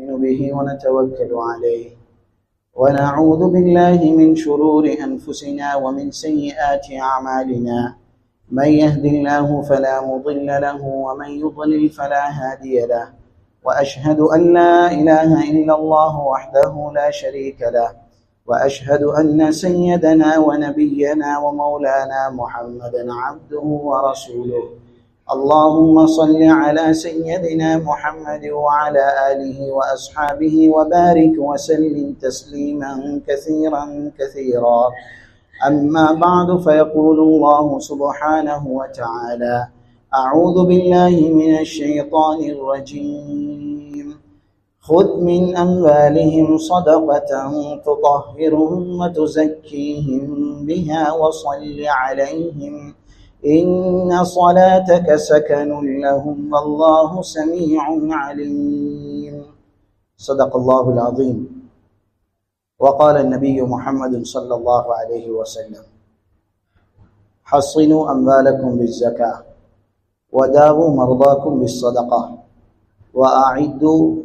نؤمن به ونتوكل عليه. ونعوذ بالله من شرور أنفسنا ومن سيئات أعمالنا. من يهد الله فلا مضل له ومن يضلل فلا هادي له. وأشهد أن لا إله إلا الله وحده لا شريك له. وأشهد أن سيدنا ونبينا ومولانا محمدا عبده ورسوله. اللهم صل على سيدنا محمد وعلى آله وأصحابه وبارك وسلم تسليما كثيرا كثيرا. أما بعد فيقول الله سبحانه وتعالى أعوذ بالله من الشيطان الرجيم. خذ من أموالهم صدقة تطهرهم وتزكيهم بها وصل عليهم إن صلاتك سكن لهم والله سميع عليم. صدق الله العظيم. وقال النبي محمد صلى الله عليه وسلم حصنوا أموالكم بالزكاة وداووا مرضاكم بالصدقة وأعدوا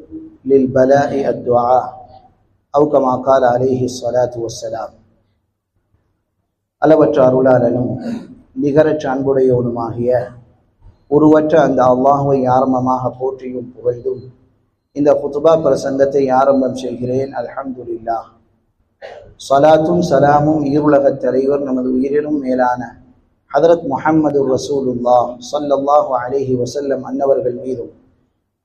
للبلاء الدعاء. أو كما قال عليه الصلاة والسلام. ألا بتعروا لنا. நிகரற்ற அன்புடையவனுமாகிய உருவற்ற அந்த அல்லாஹுவை ஆரம்பமாக போற்றியும் புகழ்ந்தும் இந்த குத்துபா பிரசங்கத்தை ஆரம்பம் செய்கிறேன். அல்ஹம்துலில்லா சலாத்தும் சலாமும் ஈருலகத் தலைவர் நமது உயிரிலும் மேலான ஹதரத் முஹம்மது ரசூலுல்லா சல்லல்லாஹு அலிஹி வசல்லம் அன்னவர்கள் மீதும்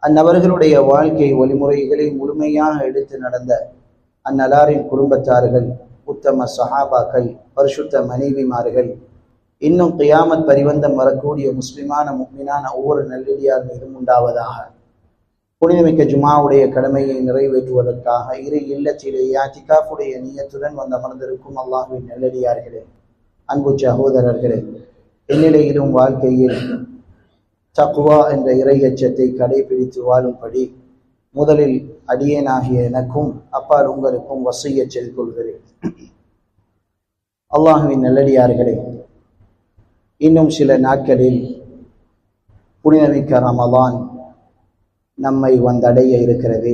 அந்நபர்களுடைய வாழ்க்கை வழிமுறைகளை முழுமையாக எடுத்து நடந்த அந்நலாரின் குடும்பத்தார்கள் உத்தம சஹாபாக்கள் பரிசுத்த மனைவிமார்கள் இன்னும் கியாமத் பரிவந்தம் வரக்கூடிய முஸ்லிமான முக்மினான ஒவ்வொரு நல்லடியார் மீதும் உண்டாவதாக. புனிதமிக்க ஜுமாவுடைய கடமையை நிறைவேற்றுவதற்காக இரு இல்லத்திலே யாத்திகாஃபுடைய நீயத்துடன் வந்து அமர்ந்திருக்கும் அல்லாஹுவின் நல்லடியார்களே அன்பு சகோதரர்களே என்னிலையிலும் வாழ்க்கையில் தக்குவா என்ற இறையச்சத்தை கடைபிடித்து வாழும்படி முதலில் அடியேனாகிய எனக்கும் அப்பால் உங்களுக்கும் வசைய செய்து கொள்கிறேன். அல்லாஹுவின் நல்லடியார்களே இன்னும் சில நாட்களில் புனிதமிக்க ரமதான் நம்மை வந்தடைய இருக்கிறது.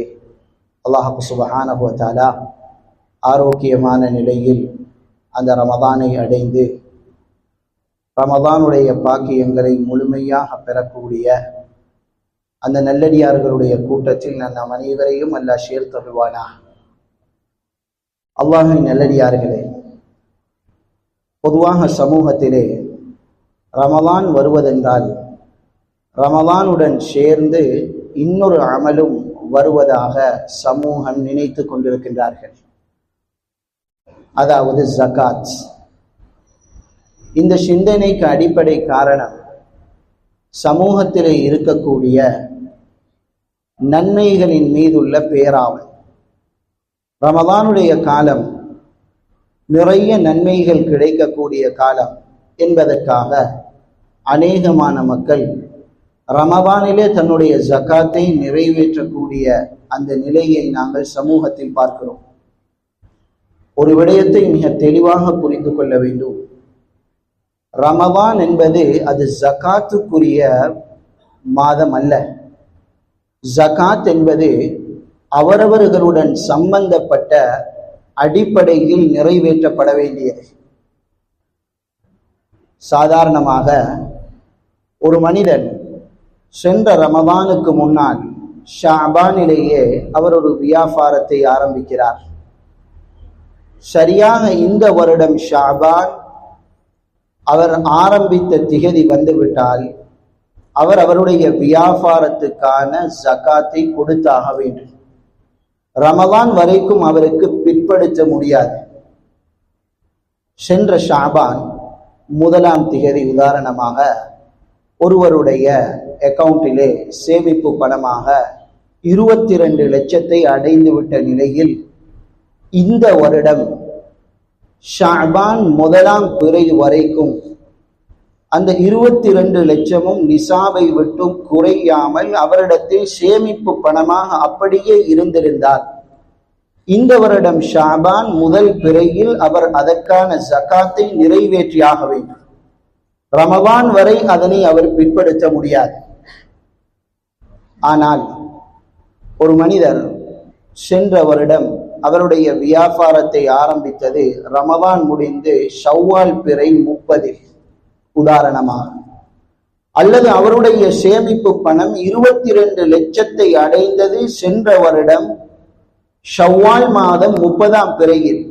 அல்லாஹு சுபஹானஹுவத்தாலா ஆரோக்கியமான நிலையில் அந்த ரமதானை அடைந்து ரமதானுடைய பாக்கியங்களை முழுமையாக பெறக்கூடிய அந்த நல்லடியார்களுடைய கூட்டத்தில் நான் நம் அனைவரையும் அல்லா சேர்த்தருள்வானா அல்லாஹின் நல்லடியார்களே பொதுவாக சமூகத்திலே ரமலான் வருவதென்றால் ரமலானுடன் சேர்ந்து இன்னொரு அமலும் வருவதாக சமூகம் நினைத்து கொண்டிருக்கின்றார்கள். அதாவது ஜகாத் இந்த சிந்தனைக்கு அடிப்படை காரணம் சமூகத்திலே இருக்கக்கூடிய நன்மைகளின் மீதுள்ள பேராவல். ரமதானுடைய காலம் நிறைய நன்மைகள் கிடைக்கக்கூடிய காலம் என்பதற்காக அநேகமான மக்கள் ரமபானிலே தன்னுடைய ஜக்காத்தை நிறைவேற்றக்கூடிய அந்த நிலையை நாங்கள் சமூகத்தில் பார்க்கிறோம். ஒரு விடயத்தை மிக தெளிவாக புரிந்து கொள்ள வேண்டும். ரமபான் என்பது அது ஜக்காத்துக்குரிய மாதம் அல்ல. ஜகாத் என்பது அவரவர்களுடன் சம்பந்தப்பட்ட அடிப்படையில் நிறைவேற்றப்பட வேண்டியது. சாதாரணமாக ஒரு மனிதன் சென்ற ரமபானுக்கு முன்னால் ஷாபானிலேயே அவர் ஒரு வியாபாரத்தை ஆரம்பிக்கிறார். சரியாக இந்த வருடம் ஷாபான் அவர் ஆரம்பித்த திகதி வந்துவிட்டால் அவர் அவருடைய வியாபாரத்துக்கான ஜக்காத்தை கொடுத்தாக வேண்டும். ரமவான் வரைக்கும் அவருக்கு பிற்படுத்த முடியாது. சென்ற ஷாபான் முதலாம் திகதி உதாரணமாக ஒருவருடைய அக்கவுண்டிலே சேமிப்பு பணமாக இருபத்தி ரெண்டு லட்சத்தை அடைந்துவிட்ட நிலையில் இந்த வருடம் ஷாபான் முதலாம் பிறை வரைக்கும் அந்த இருபத்தி ரெண்டு லட்சமும் நிசாவை விட்டும் குறையாமல் அவரிடத்தில் சேமிப்பு பணமாக அப்படியே இருந்திருந்தார். இந்த வருடம் ஷாபான் முதல் பிறையில் அவர் அதற்கான ஜக்காத்தை நிறைவேற்றியாக வேண்டும். ரமவான் வரை அதனை அவர் பிற்படுத்த முடியாது. ஆனால் ஒரு மனிதர் சென்ற வருடம் அவருடைய வியாபாரத்தை ஆரம்பித்தது ரமவான் முடிந்து ஷவ்வால் பிறை முப்பதில். உதாரணமாக அல்லது அவருடைய சேமிப்பு பணம் இருபத்தி ரெண்டு லட்சத்தை அடைந்தது சென்ற வருடம் ஷவ்வால் மாதம் முப்பதாம் பிறையில்.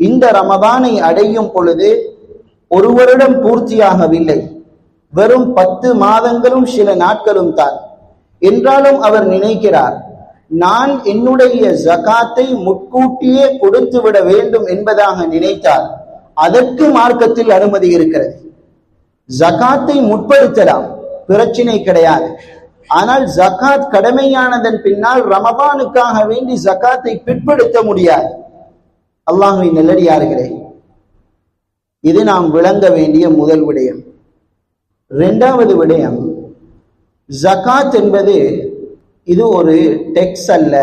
இந்த ரமதானை அடையும் பொழுது ஒரு வருடம் பூர்த்தியாகவில்லை. வெறும் பத்து மாதங்களும் சில நாட்களும் தான். என்றாலும் அவர் நினைக்கிறார் நான் என்னுடைய ஜகாத்தை முட்கூட்டியே கொடுத்து விட வேண்டும் என்பதாக நினைத்தார் அதற்கு மார்க்கத்தில் அனுமதி இருக்கிறது. ஜகாத்தை முற்படுத்தலாம் பிரச்சினை கிடையாது. ஆனால் ஜகாத் கடமையானதன் பின்னால் ரமபானுக்காக வேண்டி ஜகாத்தை பிற்படுத்த முடியாது. அல்லாஹுவின் நல்லடியார்களே இது நாம் விளங்க வேண்டிய முதல் விடயம். இரண்டாவது விடயம் ஜகாத் என்பது இது ஒரு டெக்ஸ் அல்ல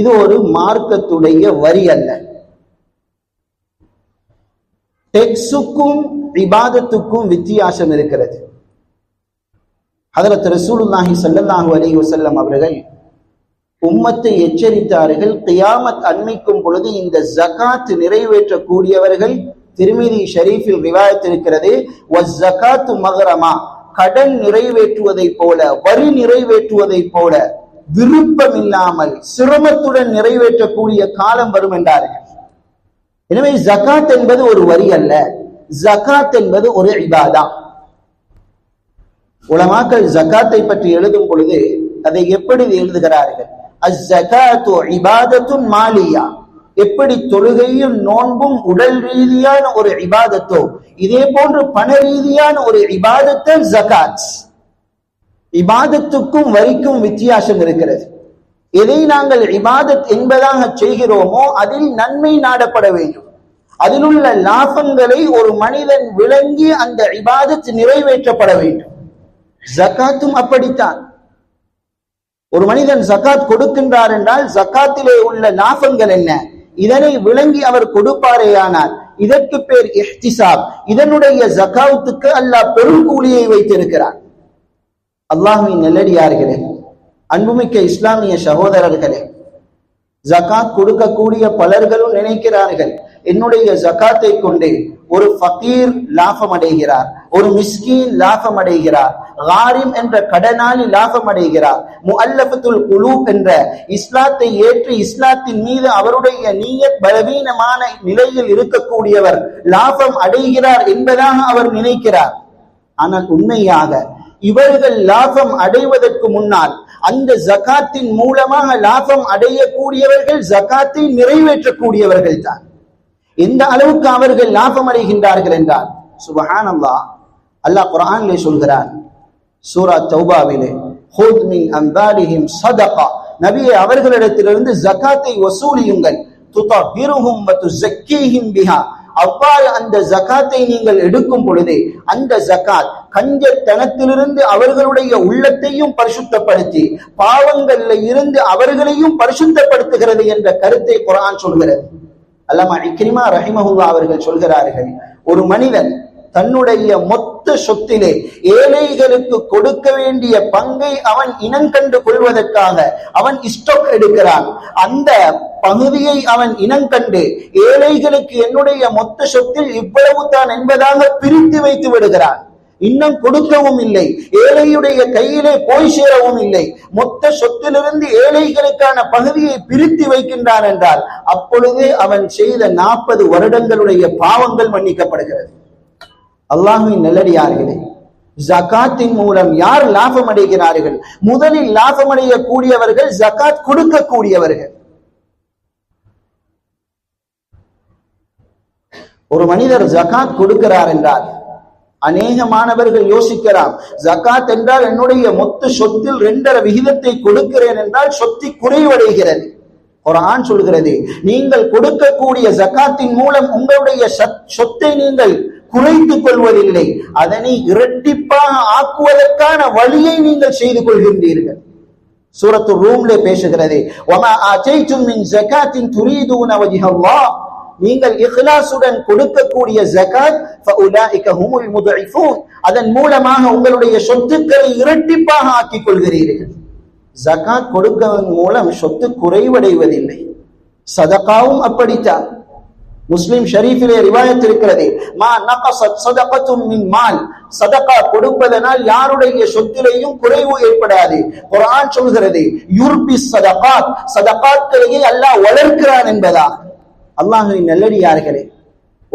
இது ஒரு மார்க்கத்துடைய வரி அல்ல. டெக்ஸுக்கும் இபாதத்துக்கும் வித்தியாசம் இருக்கிறது. அதில் ரசூலுல்லாஹி சல்லாஹு அலி வசல்லம் அவர்கள் உம்மத்தை எச்சரித்தார்கள் கியாமத் அண்மைக்கும் பொழுது இந்த ஜகாத் நிறைவேற்றக்கூடியவர்கள் திருமிதி ஷரீஃபில் விவாதித்திருக்கிறது இருக்கிறது. ஜகாத்து மகரமா கடன் நிறைவேற்றுவதை போல வரி நிறைவேற்றுவதை போல விருப்பம் இல்லாமல் சிரமத்துடன் நிறைவேற்றக்கூடிய காலம் வரும் என்றார்கள். எனவே ஜகாத் என்பது ஒரு வரி அல்ல. ஜகாத் என்பது ஒரு இபாதா. உலமாக்கள் ஜகாத்தை பற்றி எழுதும் பொழுது அதை எப்படி எழுதுகிறார்கள்? அஸ் ஜகாத்து இபாதத்தும் மாலியா. எப்படி தொழுகையும் நோன்பும் உடல் ரீதியான ஒரு இபாதத்தோ இதே போன்று பண ரீதியான ஒரு இபாதத்தை ஜகாத் இபாதத்துக்கும் வரிக்கும் வித்தியாசம் இருக்கிறது. எதை நாங்கள் இபாதத் என்பதாக செய்கிறோமோ அதில் நன்மை நாடப்பட வேண்டும். அதில் உள்ள லாபங்களை ஒரு மனிதன் விளங்கி அந்த இபாதத் நிறைவேற்றப்பட வேண்டும். ஜக்காத்தும் அப்படித்தான். ஒரு மனிதன் ஜக்காத் கொடுக்கின்றார் என்றால் ஜக்காத்திலே உள்ள லாபங்கள் என்ன? இதனை விளங்கி அவர் கொடுப்பாரேயானார் இதற்கு பேர் இஹ்திசாப். இதனுடைய ஜகாவுத்துக்கு அல்லாஹ் பெரும் கூலியை வைத்திருக்கிறார் அல்லாஹுவின் நெல்லடியார்களே அன்புமிக்க இஸ்லாமிய சகோதரர்களே ஜகாத் கொடுக்கக்கூடிய பலர்களும் நினைக்கிறார்கள் என்னுடைய ஜகாத்தை கொண்டு ஒரு ஃபகீர் லாபம் அடைகிறார் ஒரு மிஸ்கீன் லாபம் அடைகிறார் ஹாரிம் என்ற கடனாளி லாபம் அடைகிறார் முல்லபத்துல் குலூப் என்ற இஸ்லாத்தை ஏற்று இஸ்லாத்தின் மீது அவருடைய நீயத் பலவீனமான நிலையில் இருக்கக்கூடியவர் லாபம் அடைகிறார் என்பதாக அவர் நினைக்கிறார். ஆனால் உண்மையாக இவர்கள் லாபம் அடைவதற்கு முன்னால் அந்த ஜகாத்தின் மூலமாக லாபம் அடையக்கூடியவர்கள் ஜகாத்தை நிறைவேற்றக்கூடியவர்கள் தான். எந்த அளவுக்கு அவர்கள் லாபம் அடைகின்றார்கள் என்றால் சுபஹான் அல்லாஹ் குரானிலே சொல்கிறான் சூரா தௌபாவிலே ஹுத் மின் அம்பாலிஹிம் சதகா. நபியை அவர்களிடத்திலிருந்து ஜகாத்தை வசூலியுங்கள். துதஹிருஹும் துஸக்கீஹிம் பிஹா. அவ்வாறு அந்த ஜகாத்தை நீங்கள் எடுக்கும் பொழுது அந்த ஜகாத் கஞ்சத்தனத்திலிருந்து அவர்களுடைய உள்ளத்தையும் பரிசுத்தப்படுத்தி பாவங்கள்ல இருந்து அவர்களையும் பரிசுத்தப்படுத்துகிறது என்ற கருத்தை குரான் சொல்கிறது. அல்லாமா இக்ரிமா ரஹிமஹுல்லா அவர்கள் சொல்கிறார்கள் ஒரு மனிதன் தன்னுடைய மொத்த சொத்திலே ஏழைகளுக்கு கொடுக்க வேண்டிய பங்கை அவன் இனங்கண்டு கொள்வதற்காக அவன் ஸ்டோக் எடுக்கிறான். அந்த பகுதியை அவன் இனங்கண்டு ஏழைகளுக்கு என்னுடைய மொத்த சொத்தில் இவ்வளவு தான் என்பதாக பிரித்து வைத்து விடுகிறான். இன்னும் கொடுக்கவும் இல்லை. ஏழையுடைய கையிலே போய் சேரவும் இல்லை. மொத்த சொத்திலிருந்து ஏழைகளுக்கான பகுதியை பிரித்து வைக்கின்றான் என்றால் அப்பொழுதே அவன் செய்த நாற்பது வருடங்களுடைய பாவங்கள் மன்னிக்கப்படுகிறது. அல்லாஹுவின் நல்லடியார்களே ஜகாத்தின் மூலம் யார் லாபம் அடைகிறார்கள் முதலில் லாபம் அடையக்கூடியவர்கள் ஜகாத் கொடுக்கக்கூடியவர்கள். ஒரு மனிதர் ஜகாத் கொடுக்கிறார் என்றார் அநேக மாணவர்கள் யோசிக்கலாம் ஜகாத் என்றால் என்னுடைய மொத்த சொத்தில் ரெண்டரை விகிதத்தை கொடுக்கிறேன் என்றால் சொத்தி குறைவடைகிறது. ஒரு ஆண் சொல்கிறது நீங்கள் கொடுக்கக்கூடிய ஜகாத்தின் மூலம் உங்களுடைய சொத்தை நீங்கள் குறைத்துக் கொள்வதில்லை. அதனை இரட்டிப்பாக ஆக்குவதற்கான வழியை நீங்கள் செய்து கொள்கின்றீர்கள். சூரத்து ரூம்ல பேசுகிறது. நீங்கள் இஹ்லாசுடன் கொடுக்கக்கூடிய ஜகாத் அதன் மூலமாக உங்களுடைய சொத்துக்களை இரட்டிப்பாக ஆக்கிக் கொள்கிறீர்கள் ஜகாத் கொடுக்கவன் மூலம் சொத்து குறைவடைவதில்லை. சதகாவும் அப்படித்தான். முஸ்லிம் ஷரீஃபிலே ரிவாயத் இருக்கிறது. மா நகசத் சதகத்தும் மின் மால். சதகா கொடுப்பதனால் யாருடைய சொத்திலேயும் குறைவு ஏற்படாது. குரான் சொல்கிறது யூர்பி சதகாத். சதகாத்களையே அல்லாஹ் வளர்க்கிறான் என்பதா. அல்லாஹ்வின் நல்லடியார்களே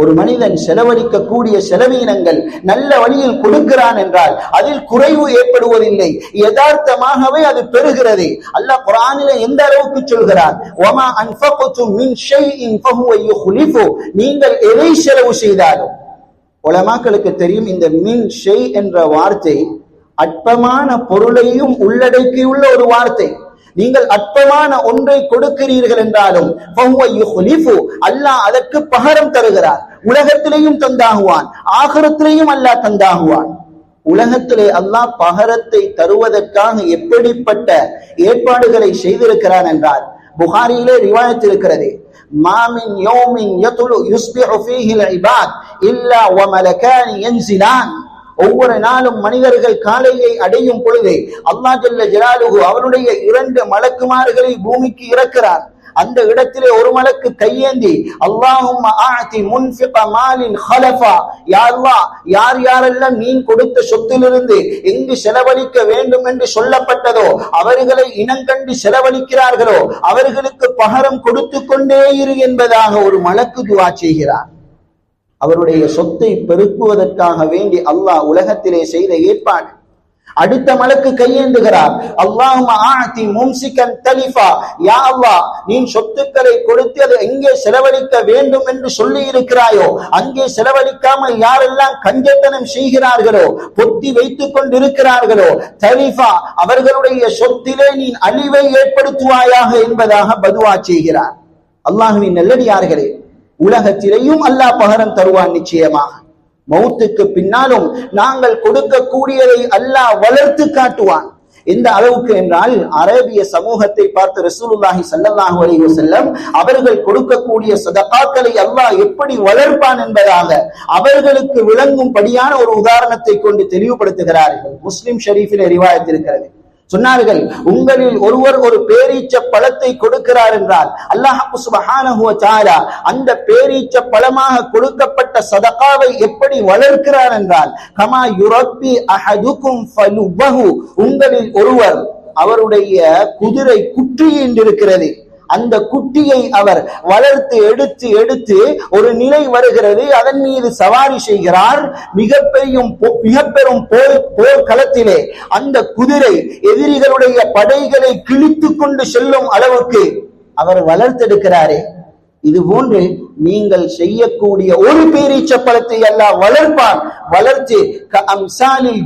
ஒரு மனிதன் செலவழிக்கக்கூடிய செலவீனங்கள் நல்ல வழியில் கொடுக்கிறான் என்றால் அதில் குறைவு ஏற்படுவதில்லை. யதார்த்தமாகவே அது பெறுகிறது. அல்லாஹ் குரானில எந்த அளவுக்கு சொல்கிறான்? வமா அன்ஃபக்தும் மின் ஷைஇன் ஃபஹுவ யுஹ்லிஃபு. நீங்கள் எதை செலவு செய்தாலும். உலமாக்களுக்கு தெரியும் இந்த மின் ஷெய் என்ற வார்த்தை அற்பமான பொருளையும் உள்ளடக்கியுள்ள ஒரு வார்த்தை. நீங்கள் அற்பமான ஒன்றை கொடுக்கிறீர்கள் என்றாலும் அல்லாஹ் அதற்கு பகரம் தருகிறார். உலகத்திலேயும் தந்தாகுவான் ஆகரத்திலேயும் அல்லாஹ் தந்தாகுவான். உலகத்திலே அல்லாஹ் பகரத்தை தருவதற்காக எப்படிப்பட்ட ஏற்பாடுகளை செய்திருக்கிறான் என்றால் புகாரியிலே ரிவாயத்திருக்கிறது மாமின் யோமின் யதுலு யுஸ்பிஹு ஃபீஹில் இபாத் இல்லா வமலகானி யன்சிலான். ஒவ்வொரு நாளும் மனிதர்கள் காலையை அடையும் பொழுது அல்லா ஜல்ல ஜலாலுகு அவருடைய இரண்டு மலக்குமார்களை பூமிக்கு இறக்கிறார். அந்த இடத்திலே ஒரு மலக்கு கையேந்தி அல்லாஹும் ஆதி மாலின் ஹலஃபா. யார் யாரெல்லாம் நீ கொடுத்த சொத்திலிருந்து எங்கு செலவழிக்க வேண்டும் என்று சொல்லப்பட்டதோ அவர்களை இனங்கண்டு செலவழிக்கிறார்களோ அவர்களுக்கு பகரம் கொடுத்து கொண்டே இரு என்பதாக ஒரு மலக்கு துவா செய்கிறார். அவருடைய சொத்தை பெருக்குவதற்காக வேண்டி அல்லாஹ் உலகத்திலே செய்த ஏற்பாடு. அடுத்த மலக்கு கையேந்துகிறார். அல்லாஹும் யா நீ சொத்துக்களை கொடுத்து அதை எங்கே செலவழிக்க வேண்டும் என்று சொல்லி இருக்கிறாயோ அங்கே செலவழிக்காமல் யாரெல்லாம் கஞ்சத்தனம் செய்கிறார்களோ பொத்தி வைத்துக் கொண்டிருக்கிறார்களோ தலிஃபா அவர்களுடைய சொத்திலே நீ அழிவை ஏற்படுத்துவாயாக என்பதாக பதுவா செய்கிறார். அல்லாஹுவின் நல்லடியார்களே உலகத்திலையும் அல்லாஹ் பகரம் தருவான் நிச்சயமாக. மௌத்துக்கு பின்னாலும் நாங்கள் கொடுக்கக்கூடியதை அல்லாஹ் வளர்த்து காட்டுவான். எந்த அளவுக்கு என்றால் அரேபிய சமூகத்தை பார்த்து ரசூலுல்லாஹி ஸல்லல்லாஹு அலைஹி செல்லம் அவர்கள் கொடுக்கக்கூடிய சதகாக்களை அல்லாஹ் எப்படி வளர்ப்பான் என்பதாக அவர்களுக்கு விளங்கும்படியான ஒரு உதாரணத்தை கொண்டு தெளிவுபடுத்துகிறார்கள். முஸ்லிம் ஷெரீஃபில் ரிவாயத் சொன்னார்கள் உங்களில் ஒருவர் ஒரு பேரீச்ச பழத்தை கொடுக்கிறார் என்றால் அல்லாஹ் சுபஹானஹு அந்த பேரீச்ச பழமாக கொடுக்கப்பட்ட சதகாவை எப்படி வளர்க்கிறார் என்றால் கமா யுரப்பி அஹதுக்கும் ஃபலுபஹு உங்களில் ஒருவர் அவருடைய குதிரை குற்றி இருக்கிறது அந்த குட்டியை அவர் வளர்த்து எடுத்து எடுத்து ஒரு நிலை வருகிறது. அதன் மீது சவாரி செய்கிறார். மிக மிகப்பெரும் மிக பெரும் போர் போர்க்களத்திலே அந்த குதிரை எதிரிகளுடைய படைகளை கிழித்து கொண்டு செல்லும் அளவுக்கு அவர் வளர்த்தெடுக்கிறாரே. இது போன்று நீங்கள் செய்யக்கூடிய ஒரு பேரீச்ச பழத்தை எல்லாம் வளர்ப்பான். வளர்த்து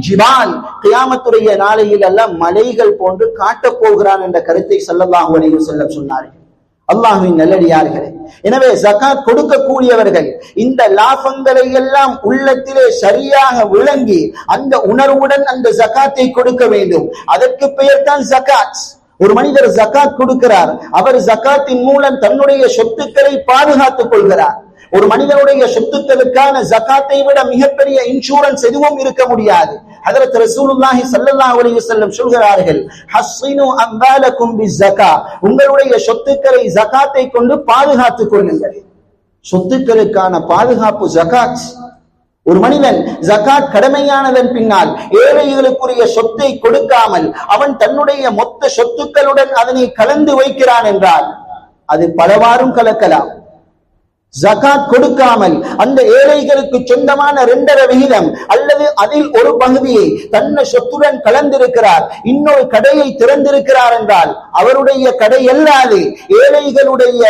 ஜிபால் கியாமத்துடைய நாளையில் எல்லாம் மலைகள் போன்று காட்டப் போகிறான் என்ற கருத்தை சல்லல்லாஹு வணிகம் வஸல்லம் சொன்னார்கள். அல்லாஹுவின் நல்லடியார்களே எனவே ஜகாத் கொடுக்கக்கூடியவர்கள் இந்த லாபங்களை எல்லாம் உள்ளத்திலே சரியாக விளங்கி அந்த உணர்வுடன் அந்த ஜகாத்தை கொடுக்க வேண்டும். அதற்கு பெயர் தான் ஜகாத் ஒரு மனிதர் ஜக்காத் கொடுக்கிறார். அவர் ஜக்காத்தின் மூலம் தன்னுடைய சொத்துக்களை பாதுகாத்துக் கொள்கிறார். ஒரு மனிதனுடைய சொத்துக்களுக்கான ஜக்காத்தை விட மிகப்பெரிய இன்சூரன்ஸ் எதுவும் இருக்க முடியாது. ஹதரத் ரசூலுல்லாஹி ஸல்லல்லாஹு அலைஹி வஸல்லம் சொல்கிறார்கள் ஹஸ்ஸினு அம்வாலக்கும் பிஸ்ஸகா. உங்களுடைய சொத்துக்களை ஜகாத்தை கொண்டு பாதுகாத்துக் கொள்ளுங்கள். சொத்துக்களுக்கான பாதுகாப்பு ஜகாத் ஒரு மனிதன் ஜகாத் கடமையானதன் பின்னால் ஏழைகளுக்குரிய சொத்தை கொடுக்காமல் அவன் தன்னுடைய மொத்த சொத்துக்களுடன் அதனை கலந்து வைக்கிறான் என்றால் அது பலவாறும் கலக்கலாம். ஜகாத் கொடுக்காமல் அந்த ஏழைகளுக்கு சொந்தமான இரண்டரை விகிதம் அல்லது அதில் ஒரு பகுதியை தன்னை சொத்துடன் கலந்திருக்கிறார் இன்னொரு கடையை திறந்திருக்கிறார் என்றால் அவருடைய கடை அல்லாது ஏழைகளுடைய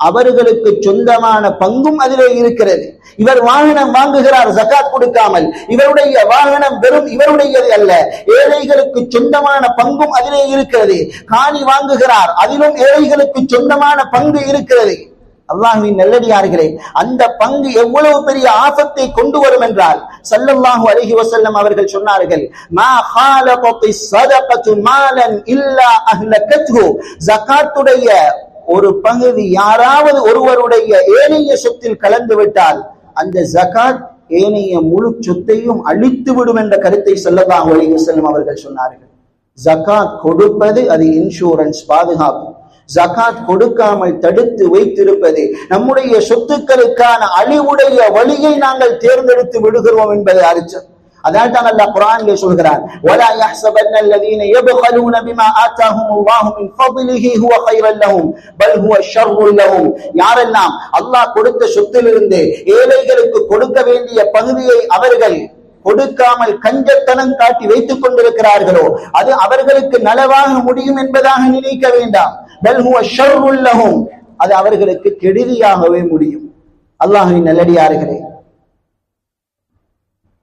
அவர்களுக்கு சொந்தமான பங்கும் அதிலே இருக்கிறது. இவர் வாகனம் வாங்குகிறார் ஜகாத் கொடுக்காமல். இவருடைய வாகனம் வெறும் இவருடையது அல்ல. ஏழைகளுக்கு சொந்தமான பங்கும் அதிலே இருக்கிறது. காணி வாங்குகிறார் அதிலும் ஏழைகளுக்கு சொந்தமான பங்கு இருக்கிறது. அல்லாஹுவின் நல்லடியார்களே அந்த பங்கு எவ்வளவு பெரிய ஆபத்தை கொண்டு வரும் என்றால் சல்லல்லாஹு அலைஹி வசல்லம் அவர்கள் சொன்னார்கள் மா ஹாலகத்தி ஸதகத்து மாலன் இல்லா அஹ்லகத்ஹு. ஜகாத்துடைய ஒரு பகுதி யாராவது ஒருவருடைய ஏனைய சொத்தில் கலந்து விட்டால் அந்த ஜகாத் ஏனைய முழு சொத்தையும் அழித்து விடும் என்ற கருத்தை சல்லல்லாஹு அலைஹி செல்லும் அவர்கள் சொன்னார்கள். ஜகாத் கொடுப்பது அது இன்சூரன்ஸ் பாதுகாப்பு. ஜகாத் கொடுக்காமல் தடுத்து வைத்திருப்பது நம்முடைய சொத்துக்களுக்கான அழிவுடைய வழியை நாங்கள் தேர்ந்தெடுத்து விடுகிறோம் என்பது அர்த்தம் அதான் தான் அல்லாஹ் குர்ஆனிலே சொல்கிறார் ولا يحسبن الذين يبخلون بما آتاهم الله من فضله هو خيرا لهم بل هو شر لهم யாரெல்லாம் அல்லாஹ் கொடுத்த சொத்திலிருந்து ஏழைகளுக்கு கொடுக்க வேண்டிய பகுதியை அவர்கள் கொடுக்காமல் கஞ்சத்தனம் காட்டி வைத்துக் கொண்டிருக்கிறார்களோ அது அவர்களுக்கு நலவாக முடியும் என்பதாக நினைக்க வேண்டாம் பல் ஹுவ ஷர்ருல் லஹும் அது அவர்களுக்கு கெடுதியாகவே முடியும் அல்லாஹ்வின் நல்லடியார்களே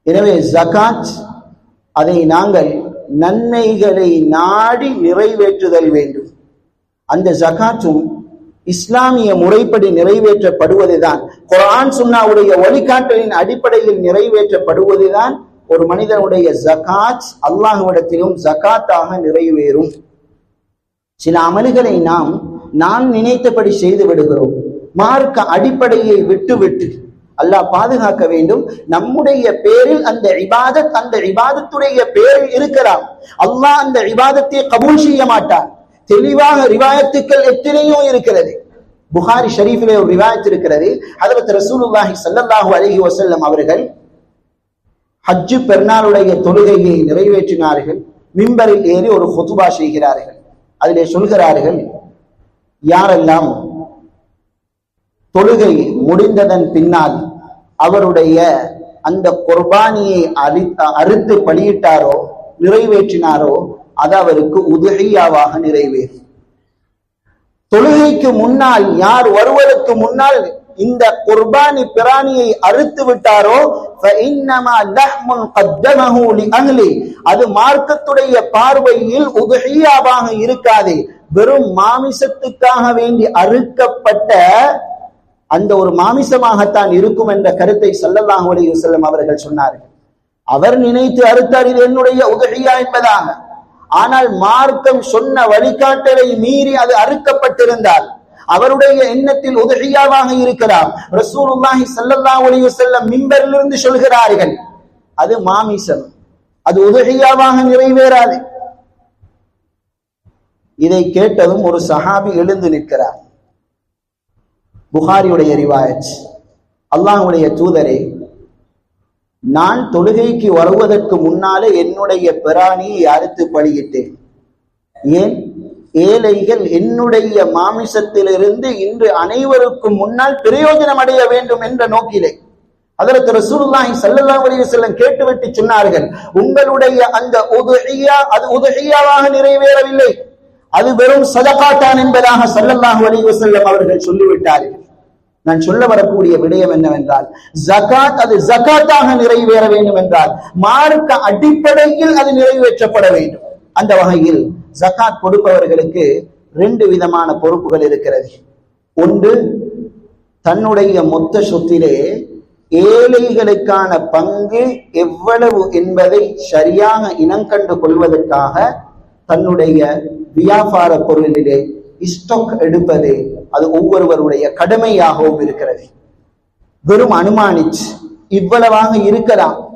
எனவே ஜகாத் அதை நாங்கள் நன்மைகளை நாடி நிறைவேற்றுதல் வேண்டும். அந்த ஜகாத்தும் இஸ்லாமிய முறைப்படி நிறைவேற்றப்படுவதுதான். குரான் சுன்னாவுடைய வழிகாட்டலின் அடிப்படையில் நிறைவேற்றப்படுவதுதான் ஒரு மனிதனுடைய ஜகாத் அல்லாஹுவிடத்திலும் ஜகாத்தாக நிறைவேறும். சில அமல்களை நாம் நான் நினைத்தபடி செய்து விடுகிறோம். மார்க்க அடிப்படையை விட்டு விட்டு அல்லாஹ் பாதுகாக்க வேண்டும். நம்முடைய பேரில் அந்த இபாதத் அந்த இபாதத்துடைய பேரில் இருக்கலாம். அல்லாஹ் அந்த இபாதத்தை கபூல் செய்ய மாட்டான். தெளிவாக ரிவாயத்துக்கள் எத்தனையோ இருக்கிறது. புகாரி ஷரீஃபிலே ஒரு ரிவாயத்து இருக்கிறது. அதற்கு ரசூலுல்லாஹி ஸல்லல்லாஹு அலஹி வசல்லம் அவர்கள் ஹஜ்ஜு பெருநாளுடைய தொழுகையை நிறைவேற்றினார்கள். மிம்பரில் ஏறி ஒரு ஹுதுபா செய்கிறார்கள். அதிலே சொல்கிறார்கள் யாரெல்லாம் தொழுகை முடிந்ததன் பின்னால் அவருடைய அந்த குர்பானியை அரி அறுத்து பலியிட்டாரோ நிறைவேற்றினாரோ அது அவருக்கு உதவியாவாக நிறைவேறும். தொழுகைக்கு முன்னால் யார் வருவதற்கு முன்னால் இந்த குர்பானி பிராணியை அறுத்து விட்டாரோ அது மார்க்கத்துடைய பார்வையில் உதவியாவாக இருக்காது. வெறும் மாமிசத்துக்காக வேண்டி அறுக்கப்பட்ட அந்த ஒரு மாமிசமாகத்தான் இருக்கும் என்ற கருத்தை ஸல்லல்லாஹு அலைஹி செல்லும் அவர்கள் சொன்னார்கள். அவர் நினைத்து அறுத்தார் இது என்னுடைய உதவியா என்பதாக. ஆனால் மார்க்கம் சொன்ன வழிகாட்டலை மீறி அது அறுக்கப்பட்டிருந்தால் அவருடைய எண்ணத்தில் உதவியாவாக இருக்கலாம். ரசூலுல்லாஹி ஸல்லல்லாஹு அலைஹி வஸல்லம் மிம்பரிலிருந்து சொல்கிறார்கள் அது மாமிசம் அது உதவியாவாக நிறைவேறாது. இதை கேட்டதும் ஒரு சஹாபி எழுந்து நிற்கிறார். புகாரியுடைய ரிவாயத். அல்லாஹுடைய தூதரே நான் தொழுகைக்கு வருவதற்கு முன்னாலே என்னுடைய பிராணியை அறுத்து பலியிட்டேன் ஏன்? ஏழைகள் என்னுடைய மாமிசத்திலிருந்து இன்று அனைவருக்கும் முன்னால் பிரயோஜனம் அடைய வேண்டும் என்ற நோக்கிலே. அதற்கு ரசூலுல்லாஹி சல்லல்லா அலைஹி வஸல்லம் கேட்டுவிட்டு சொன்னார்கள் உங்களுடைய அந்த உதுஹியா அது உதுஹியாவாக நிறைவேறவில்லை. அது வெறும் சதகாத்தான் என்பதாக சல்லல்லாஹ் அலைஹி வஸல்லம் அவர்கள் சொல்லிவிட்டார்கள். நான் சொல்ல வரக்கூடிய விடயம் என்னவென்றால் ஜகாத் அது ஜகாத்தாக நிறைவேற வேண்டும் என்றால் மார்க்க அடிப்படையில் அது நிறைவேற்றப்பட வேண்டும். அந்த வகையில் ஜகாத் கொடுப்பவர்களுக்கு ரெண்டு விதமான பொறுப்புகள் இருக்கிறது. ஒன்று தன்னுடைய மொத்த சொத்திலே ஏழைகளுக்கான பங்கு எவ்வளவு என்பதை சரியாக இனங்கண்டு கொள்வதற்காக தன்னுடைய வியாபார பொருளிலே ஸ்டாக் எடுப்பது. அது ஒவ்வொருவருடைய கடமையாகவும் இருக்கிறது. வெறும் அனுமானிச்சு இவ்வளவாக இருக்கலாம்.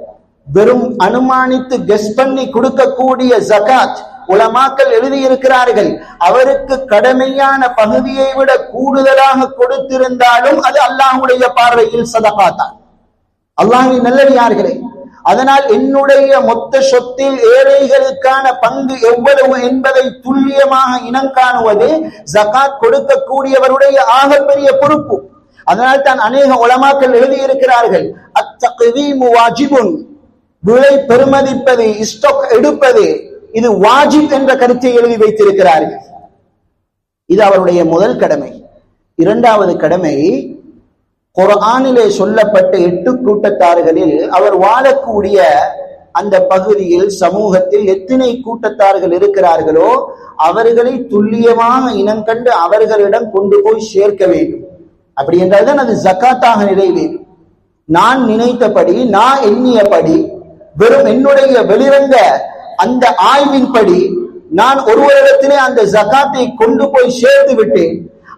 வெறும் அனுமானித்து கெஸ் பண்ணி கொடுக்கக்கூடிய ஜகாத் உலமாக்கள் எழுதியிருக்கிறார்கள். அவருக்கு கடமையான பகுதியை விட கூடுதலாக கொடுத்திருந்தாலும் அது அல்லாஹுடைய பார்வையில் சதகாத்தான். அல்லாஹின் நல்லடியார்களே அதனால் என்னுடைய மொத்த சொத்தில் ஏழைகளுக்கான பங்கு எவ்வளவு என்பதை துல்லியமாக இனம் காணுவது ஜகாத் கொடுக்கக்கூடியவருடைய ஆகப்பெரிய பொறுப்பு. அதனால் தான் அநேக உலமாக்கள் எழுதியிருக்கிறார்கள் அத்தகுவீமு வாஜிபுன். விலை பெருமதிப்பது ஸ்டாக் எடுப்பது இது வாஜிப் என்ற கருத்தை எழுதி வைத்திருக்கிறார்கள். இது அவருடைய முதல் கடமை. இரண்டாவது கடமை குரானிலே சொல்லப்பட்ட எட்டு கூட்டத்தார்களில் அவர் வாழக்கூடிய அந்த பகுதியில் சமூகத்தில் எத்தனை கூட்டத்தார்கள் இருக்கிறார்களோ அவர்களை துல்லியமாக இனங்கண்டு அவர்களிடம் கொண்டு போய் சேர்க்க வேண்டும். அப்படி என்றால்தான் அது ஜக்காத்தாக நிறைவேறும் நான் நினைத்தபடி நான் எண்ணியபடி வெறும் என்னுடைய வெளிரங்க அந்த ஆய்வின்படி நான் ஒருவரிடத்திலே அந்த ஜகாத்தை கொண்டு போய் சேர்த்து விட்டேன்.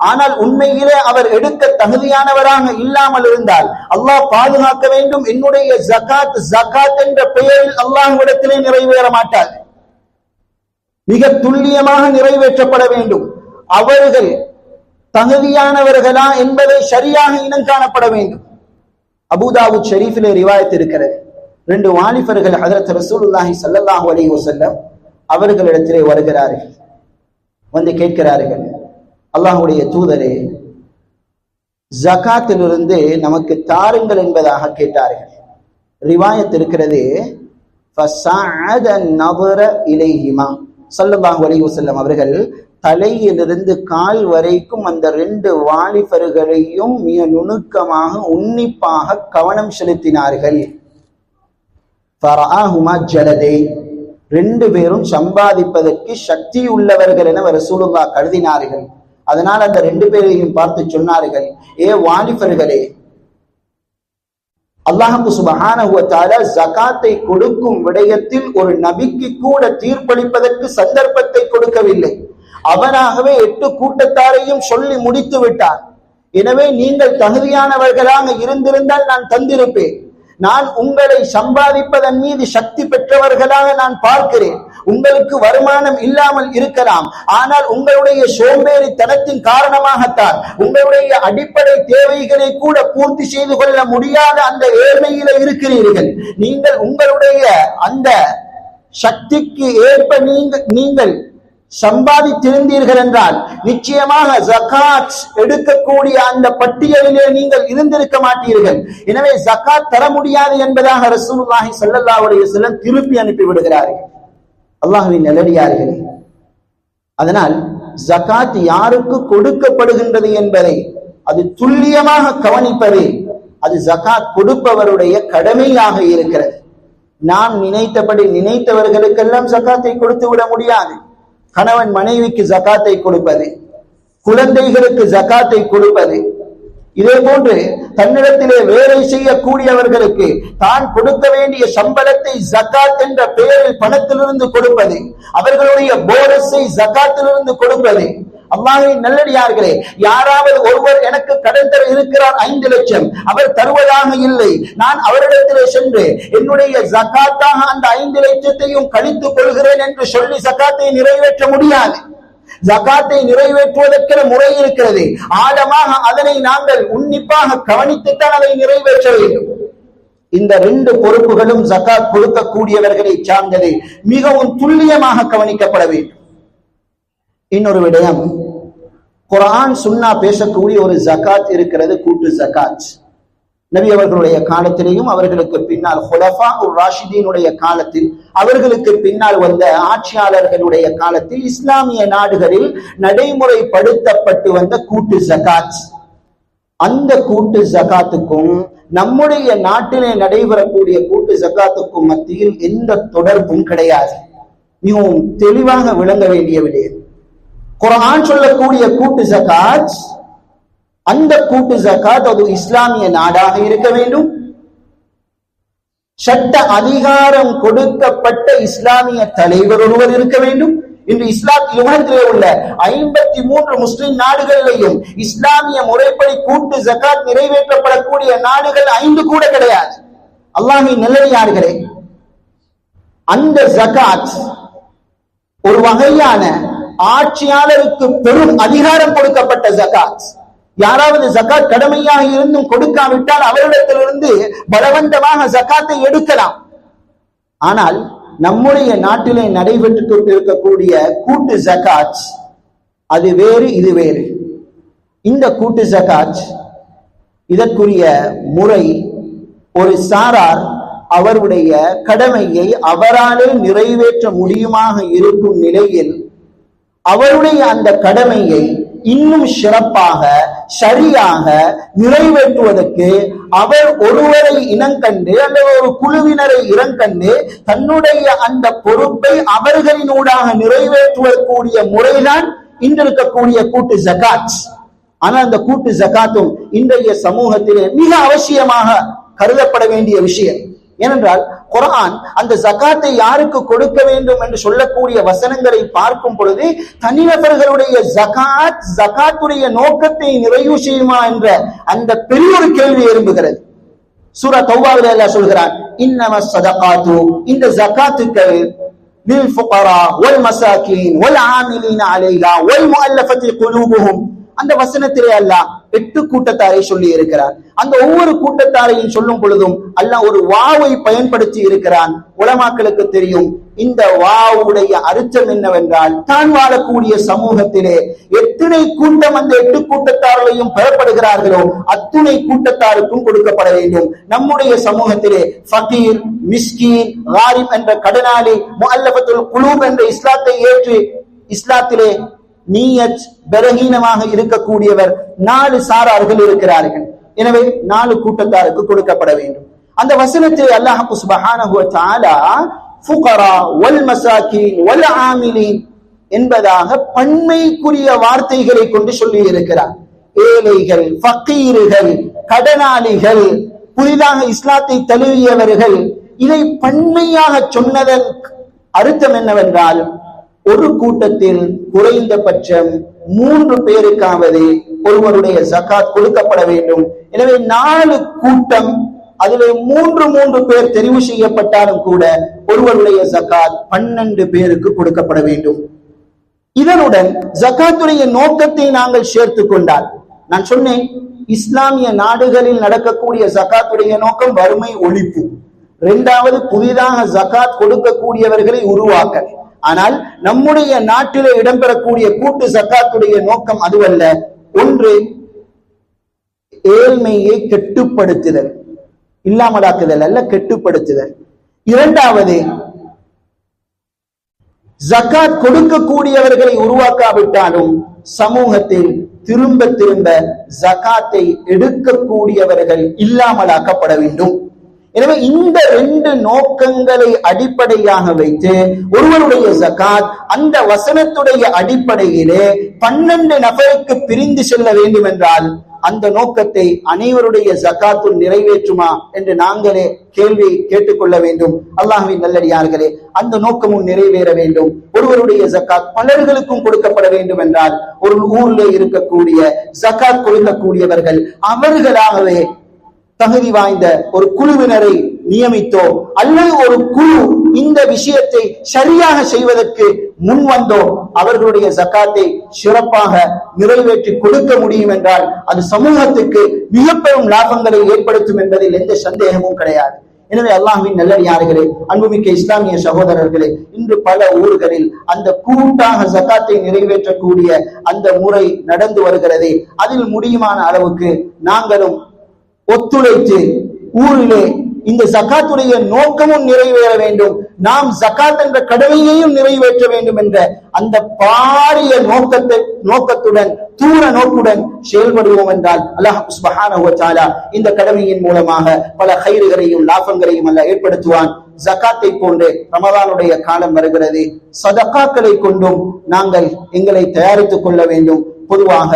ஆனால் உண்மையிலே அவர் எடுக்க தகுதியானவராக இல்லாமல் இருந்தால் அல்லாஹ் பாதுகாக்க வேண்டும். என்னுடைய ஜகாத் ஜகாத் என்ற பெயரில் அல்லாஹ்விடத்திலே நிறைவேற மாட்டார். மிக துல்லியமாக நிறைவேற்றப்பட வேண்டும். அவர்கள் தகுதியானவர்களா என்பதை சரியாக இனம் காணப்பட வேண்டும். அபுதாபு ஷெரீஃபிலே ரிவாயத் இருக்கிறது. ரெண்டு வாலிபர்கள் ஹதரத் ரசூலுல்லாஹி சல்லாஹூ அலி வசல்லம் அவர்களிடத்திலே வருகிறார்கள். வந்து கேட்கிறார்கள். அல்லாஹுடைய தூதரே ஜகாத்திலிருந்து நமக்கு தாருங்கள் என்பதாக கேட்டார்கள். ரிவாயத் இருக்கிறது ஃபஸஅத இலைஹிமா. அவர்கள் தலையிலிருந்து கால் வரைக்கும் அந்த ரெண்டு வாலிபர்களையும் மிக நுணுக்கமாக உன்னிப்பாக கவனம் செலுத்தினார்கள். ஜலதை. ரெண்டு பேரும் சம்பாதிப்பதற்கு சக்தி உள்ளவர்கள் என ரசூலுல்லா கருதினார்கள். அதனால் அந்த ரெண்டு பேரையும் பார்த்து சொன்னார்கள் ஏ வாலிபர்களே அல்லாஹு சுபஹானஹு ஜகாத்தை கொடுக்கும் விடயத்தில் ஒரு நபிக்கு கூட தீர்ப்பளிப்பதற்கு சந்தர்ப்பத்தை கொடுக்கவில்லை. அவனாகவே எட்டு கூட்டத்தாரையும் சொல்லி முடித்து விட்டார் எனவே நீங்கள் தகுதியானவர்களாக இருந்திருந்தால் நான் தந்திருப்பேன். நான் உங்களை சம்பாதிப்பதன் மீது சக்தி பெற்றவர்களாக நான் பார்க்கிறேன். உங்களுக்கு வருமானம் இல்லாமல் இருக்கலாம். ஆனால் உங்களுடைய சோம்பேறித்தனத்தின் காரணமாகத்தான் உங்களுடைய அடிப்படை தேவைகளை கூட பூர்த்தி செய்து கொள்ள முடியாத அந்த ஏழ்மையில இருக்கிறீர்கள். நீங்கள் உங்களுடைய அந்த சக்திக்கு ஏற்ப நீங்கள் நீங்கள் சம்பாதித்திருந்தீர்கள் என்றால் நிச்சயமாக ஜகாத் எடுக்கக்கூடிய அந்த பட்டியலிலே நீங்கள் இருந்திருக்க மாட்டீர்கள். எனவே ஜகாத் தர முடியாது என்பதாக ரசூலுல்லாஹி ஸல்லல்லாஹு அலைஹி திருப்பி அனுப்பி விடுகிறார்கள் அல்லாஹுவின் நிலடியார்களே அதனால் ஜகாத் யாருக்கு கொடுக்கப்படுகின்றது என்பதை அது துல்லியமாக கவனிப்பது அது ஜகாத் கொடுப்பவருடைய கடமையாக இருக்கிறது. நாம் நினைத்தபடி நினைத்தவர்களுக்கெல்லாம் ஜகாத்தை கொடுத்து விட முடியாது. கணவன் மனைவிக்கு ஜகாத்தை கொடுப்பது குழந்தைகளுக்கு ஜகாத்தை கொடுப்பது இதே போன்று தன்னிடத்திலே வேலை செய்யக்கூடியவர்களுக்கு தான் கொடுக்க வேண்டிய சம்பளத்தை ஜக்காத் என்ற பெயரில் பணத்திலிருந்து கொடுப்பது அவர்களுடைய போனஸை ஜக்காத்திலிருந்து கொடுப்பது. அல்லாஹின் நல்லடியார்களே யாராவது ஒருவர் எனக்கு கடன் தர இருக்கிறார் ஐந்து லட்சம் அவர் தருவதாக இல்லை. நான் அவரிடத்திலே சென்று என்னுடைய ஜக்காத்தாக அந்த ஐந்து லட்சத்தையும் கழித்துக் கொள்கிறேன் என்று சொல்லி ஜகாத்தை நிறைவேற்ற முடியாது. ஜகாத்தை நிறைவேற்றுவதற்கிற முறை இருக்கிறது. ஆழமாக அதனை நாங்கள் உன்னிப்பாக கவனித்துத்தான் அதை நிறைவேற்ற வேண்டும். இந்த ரெண்டு பொறுப்புகளும் ஜகாத் கொடுக்கக்கூடியவர்களை சார்ந்தது. மிகவும் துல்லியமாக கவனிக்கப்பட வேண்டும். இன்னொரு விடயம் குரான் சுன்னா பேசக்கூடிய ஒரு ஜகாத் இருக்கிறது கூட்டு ஜகாத் நபி அவர்களுடைய காலத்திலேயும் அவர்களுக்கு பின்னால் ஹொலஃபா உர் ராஷிதீனுடைய காலத்தில் அவர்களுக்கு பின்னால் வந்த ஆட்சியாளர்களுடைய காலத்தில் இஸ்லாமிய நாடுகளில் நடைமுறைப்படுத்தப்பட்டு வந்த கூட்டு ஜகாத். அந்த கூட்டு ஜகாத்துக்கும் நம்முடைய நாட்டிலே நடைபெறக்கூடிய கூட்டு ஜகாத்துக்கும் மத்தியில் எந்த தொடர்பும் கிடையாது. மிகவும் தெளிவாக விளங்க வேண்டிய விடயம். குரான் சொல்லக்கூடிய கூட்டு ஜகாத் அந்த கூட்டு ஜகாத் அது இஸ்லாமிய நாடாக இருக்க வேண்டும். சட்ட அதிகாரம் கொடுக்கப்பட்ட இஸ்லாமிய தலைவர் ஒருவர் இருக்க வேண்டும். இன்று இஸ்லாத்திய உலகத்திலே உள்ள ஐம்பத்தி மூன்று முஸ்லிம் நாடுகளிலேயும் இஸ்லாமிய முறைப்படி கூட்டு ஜகாத் நிறைவேற்றப்படக்கூடிய நாடுகள் ஐந்து கூட கிடையாது. அல்லாஹின் நிலையார்களே அந்த ஜகாத் ஒரு வகையான ஆட்சியாளருக்கு பெரும் அதிகாரம் கொடுக்கப்பட்ட ஜகாத் யாராவது சக்காத் கடமையாக இருந்தும் கொடுக்காவிட்டால் அவரிடத்திலிருந்து பலவந்தமாக சக்காத்தை எடுக்கலாம். ஆனால் நம்முடைய நாட்டிலே நடைபெற்று கொண்டிருக்கக்கூடிய கூட்டு ஜகாத் அது வேறு இது வேறு. இந்த கூட்டு ஜகாஜ் இதற்குரிய முறை ஒரு சாரார் அவருடைய கடமையை அவராலே நிறைவேற்ற முடியுமாக இருக்கும் நிலையில் அவருடைய அந்த கடமையை இன்னும் சிறப்பாக சரியாக நிறைவேற்றுவதற்கு அவர் ஒருவரை இனங்கண்டு அல்லது ஒரு குழுவினரை இனங்கண்டு தன்னுடைய அந்த பொறுப்பை அவர்களினூடாக நிறைவேற்றுவதற்கூடிய முறைதான் இன்றிருக்கக்கூடிய கூட்டு ஜகாத் ஆனால் அந்த கூட்டு ஜகாத்தும் இன்றைய சமூகத்திலே மிக அவசியமாக கருதப்பட வேண்டிய விஷயம். ஏனென்றால் குரான் அந்த ஜகாத்தை யாருக்கு கொடுக்க வேண்டும் என்று சொல்லக்கூடிய வசனங்களை பார்க்கும் பொழுது தனிநபர்களுடைய ஜகாத் ஜகாத்துடைய நோக்கத்தை நிறைவு செய்யுமா என்ற அந்த பெரிய ஒரு கேள்வி எழும்புகிறது சூரா தௌபாவில் அல்லாஹ் சொல்கிறான் இன்னம சதகாத்து இந்த ஜகாத்துக்கள் للفقراء والمساكين والعاملين عليها والمؤلفة قلوبهم அந்த வசனத்திலே அல்லாஹ் எட்டு கூட்டத்தாரை சொல்லி இருக்கிறார். அந்த ஒவ்வொரு கூட்டத்தாரையும் சொல்லும் பொழுதும் அல்லாஹ் ஒரு வாவை பயன்படுத்தி இருக்கிறான். உலமாக்களுக்கு தெரியும் இந்த வாவுடைய அர்த்தம் என்னவென்றால் தான் வாழக்கூடிய சமூகத்திலே எத்தனை கூட்டம் அந்த எட்டு கூட்டத்தார்களையும் பெறப்படுகிறார்களோ அத்துணை கூட்டத்தாருக்கும் கொடுக்கப்பட வேண்டும். நம்முடைய சமூகத்திலே ஃபகீர் மிஸ்கீன் ஹாரிம் என்ற கடனாளி முஅல்லஃபத்துல் குலூப் என்ற இஸ்லாத்தை ஏற்று இஸ்லாத்திலே நீயத் பலகீனமாக இருக்கக்கூடியவர் நாலு சாரார்கள் இருக்கிறார்கள். எனவே நாலு கூட்டத்தாருக்கு கொடுக்கப்பட வேண்டும். அந்த வசனத்தில் அல்லாஹ் தஆலா ஃபுகரா வல் மசாகீன் வல் ஆமிலீன் என்பதாக பண்மைக்குரிய வார்த்தைகளை கொண்டு சொல்லி இருக்கிறார் ஏழைகள் ஃபக்கீர்கள் கடனாளிகள் புதிதாக இஸ்லாத்தை தழுவியவர்கள் இதை பண்மையாக சொன்னதன் அர்த்தம் என்னவென்றால் ஒரு கூட்டத்தில் குறைந்தபட்சம் மூன்று பேருக்காவது ஒருவருடைய சகாத் கொடுக்கப்பட வேண்டும். எனவே நாலு கூட்டம் அதிலே மூன்று மூன்று பேர் தெரிவு செய்யப்பட்டாலும் கூட ஒருவருடைய ஜக்காத் பன்னெண்டு பேருக்கு கொடுக்கப்பட வேண்டும். இதனுடன் ஜகாத்துடைய நோக்கத்தை நாங்கள் சேர்த்து கொண்டால் நான் சொன்னேன் இஸ்லாமிய நாடுகளில் நடக்கக்கூடிய ஜக்காத்துடைய நோக்கம் வறுமை ஒழிப்பு. இரண்டாவது புதிதாக ஜக்காத் கொடுக்கக்கூடியவர்களை உருவாக்க. ஆனால் நம்முடைய நாட்டிலே இடம்பெறக்கூடிய கூட்டு சக்காத்துடைய நோக்கம் அதுவல்ல. ஒன்று ஏழ்மையை கெட்டுப்படுத்துதல் இல்லாமலாக்குதல் அல்ல கெட்டுப்படுத்துதல். இரண்டாவது ஜக்காத் கொடுக்கக்கூடியவர்களை உருவாக்காவிட்டாலும் சமூகத்தில் திரும்ப திரும்ப ஜகாத்தை எடுக்கக்கூடியவர்கள் இல்லாமலாக்கப்பட வேண்டும். எனவே இந்த ரெண்டு நோக்கங்களை அடிப்படையாக வைத்து ஒருவருடைய ஜகாத் அந்த வசனத்துடைய அடிப்படையிலே பன்னெண்டு நபருக்கு பிரிந்து செல்ல வேண்டும் என்றால் அந்த நோக்கத்தை அனைவருடைய ஜகாத்துள் நிறைவேற்றுமா என்று நாங்களே கேள்வி கேட்டுக்கொள்ள வேண்டும். அல்லாஹுவின் நல்லடியார்களே அந்த நோக்கமும் நிறைவேற வேண்டும். ஒருவருடைய ஜக்காத் பலர்களுக்கும் கொடுக்கப்பட வேண்டும் என்றால் ஒரு ஊர்ல இருக்கக்கூடிய ஜக்காத் கொடுக்கக்கூடியவர்கள் அவர்களாகவே தகுதி வாய்ந்த ஒரு குழுவினரை நியமித்தோ அல்லது ஒரு குழு இந்த விஷயத்தை சரியாக செய்வதற்கு முன் வந்தோ அவர்களுடைய ஜக்காத்தை சிறப்பாக நிறைவேற்றி கொடுக்க முடியும் என்றால் அது சமூகத்துக்கு மிக பெரும் லாபங்களை ஏற்படுத்தும் என்பதில் எந்த சந்தேகமும் கிடையாது. எனவே அல்லாஹ்வின் நல்லடியார்களே அன்புமிக்க இஸ்லாமிய சகோதரர்களே இன்று பல ஊர்களில் அந்த கூட்டாக ஜக்காத்தை நிறைவேற்றக்கூடிய அந்த முறை நடந்து வருகிறது. அதில் முடியுமான அளவுக்கு நாங்களும் ஒத்துழைத்து ஊரிலே இந்த ஜக்காத்துடைய நோக்கமும் நிறைவேற வேண்டும். நாம் ஜக்காத் என்ற கடமையையும் நிறைவேற்ற வேண்டும் என்ற அந்த பாரிய நோக்கத்தை நோக்கத்துடன் தூர நோக்குடன் செயல்படுவோம் என்றால் அல்லாஹ் இந்த கடமையின் மூலமாக பல கயிறுகளையும் லாபங்களையும் அல்ல ஏற்படுத்துவான். ஜக்காத்தை போன்று ரமதானுடைய காலம் வருகிறது. சதக்காக்களை கொண்டும் நாங்கள் எங்களை தயாரித்துக் கொள்ள வேண்டும். பொதுவாக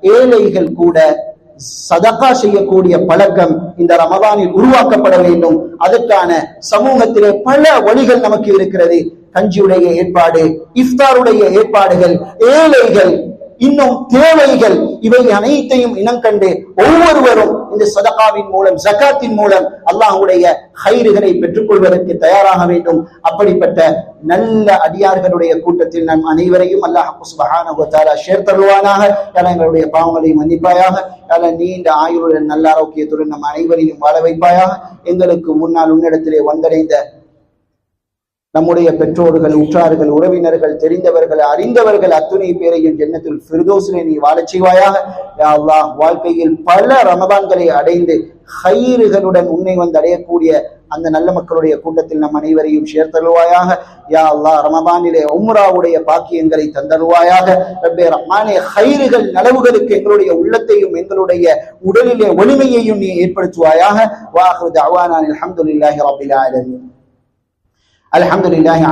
ஏழைகள் கூட சதகா செய்யக்கூடிய பழக்கம் இந்த ரமதானில் உருவாக்கப்பட வேண்டும். அதற்கான சமூகத்திலே பல வழிகள் நமக்கு இருக்கிறது. கஞ்சியுடைய ஏற்பாடு இஃப்தாருடைய ஏற்பாடுகள் ஏழைகள் இன்னும் தேவைகள் இவை அனைத்தையும் இனம் கண்டு ஒவ்வொருவரும் இந்த சதகாவின் மூலம் ஜக்காத்தின் மூலம் அல்லாஹுடைய ஹைறுகளை பெற்றுக்கொள்வதற்கு தயாராக வேண்டும். அப்படிப்பட்ட நல்ல அடியார்களுடைய கூட்டத்தில் நம் அனைவரையும் அல்லாஹ் சுபஹானஹு வ தஆலா சேர்த்தருவானாக யாரா எங்களுடைய பாவங்களை மன்னிப்பாயாக? யாரா நீண்ட ஆயுளுடன் நல்ல ஆரோக்கியத்துடன் நம் அனைவரையும் வாழ வைப்பாயாக? எங்களுக்கு முன்னால் உன்னிடத்திலே வந்தடைந்த நம்முடைய பெற்றோர்கள் உற்றார்கள் உறவினர்கள் தெரிந்தவர்கள் அறிந்தவர்கள் அத்துணை பேரையும் ஜன்னத்தில் ஃபிர்தோஸிலே நீ வாழச் செய்வாயாக. வாழ்க்கையில் பல ரமதான்களை அடைந்து ஹைறுகளுடன் உன்னை வந்து அடையக்கூடிய அந்த நல்ல மக்களுடைய கூட்டத்தில் நம் அனைவரையும் சேர்த்தருவாயாக யா அல்லா ரமபானிலே உம்ராவுடைய பாக்கியங்களை தந்தருவாயாக. ரப்பே ரஹ்மானே ஹைறுகள் நலவுகளுக்கு எங்களுடைய உள்ளத்தையும் எங்களுடைய உடலிலே ஒளிமையையும் நீ ஏற்படுத்துவாயாக. வாஹு தஅவானா அல்ஹம்துலில்லாஹி ரப்பில் الحمد لله